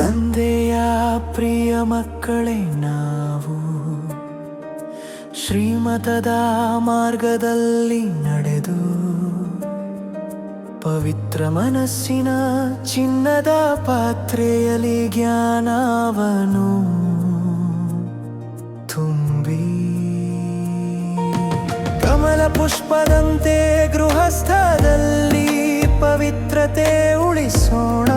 ತಂದೆಯ ಪ್ರಿಯ ಮಕ್ಕಳೇ ನಾವು, ಶ್ರೀಮತದ ಮಾರ್ಗದಲ್ಲಿ ನಡೆದು, ಪವಿತ್ರ ಮನಸ್ಸಿನ ಚಿನ್ನದ ಪಾತ್ರೆಯಲ್ಲಿ ಜ್ಞಾನವನು ತುಂಬಿ. ಕಮಲ ಪುಷ್ಪದಂತೆ ಗೃಹಸ್ಥದಲ್ಲಿ ಪವಿತ್ರತೆ ಉಳಿಸೋಣ.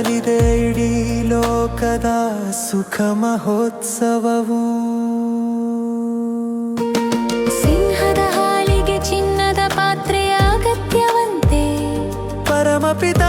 ಬದಲಾಯಿಸಲಿದೆ ಇಡೀ ಲೋಕದ ಸುಖ ಮಹೋತ್ಸವವು. ಸಿಂಹದ ಹಾಲಿಗೆ ಚಿನ್ನದ ಪಾತ್ರೆಯ ಅಗತ್ಯವಂತೆ. ಪರಮಪಿತ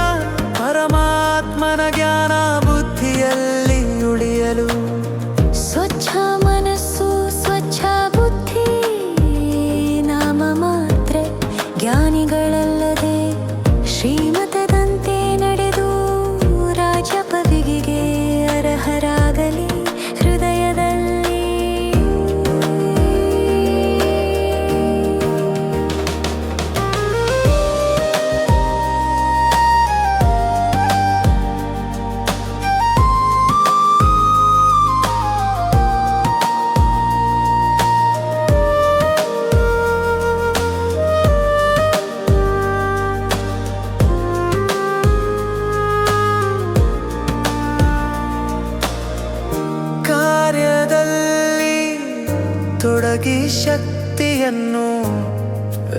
ತೊಡಗಿ ಶಕ್ತಿಯನ್ನು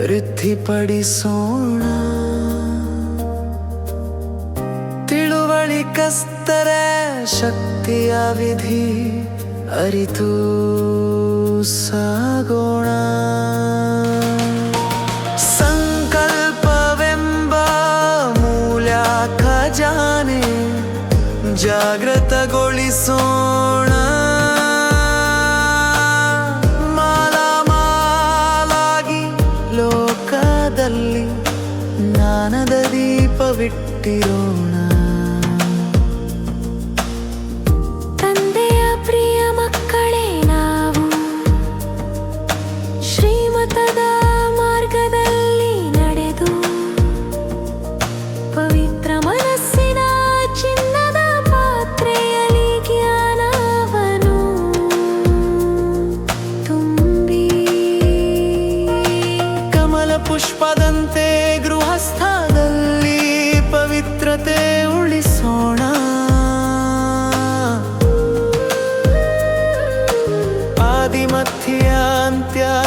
ವೃದ್ಧಿಪಡಿಸೋಣ. ತಿಳುವಳಿಕಸ್ತರ ಶಕ್ತಿಯ ವಿಧಿ ಅರಿತು ಸಾಗೋಣ. அனுப்பவிட்டீரோனா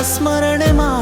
स्मरण मा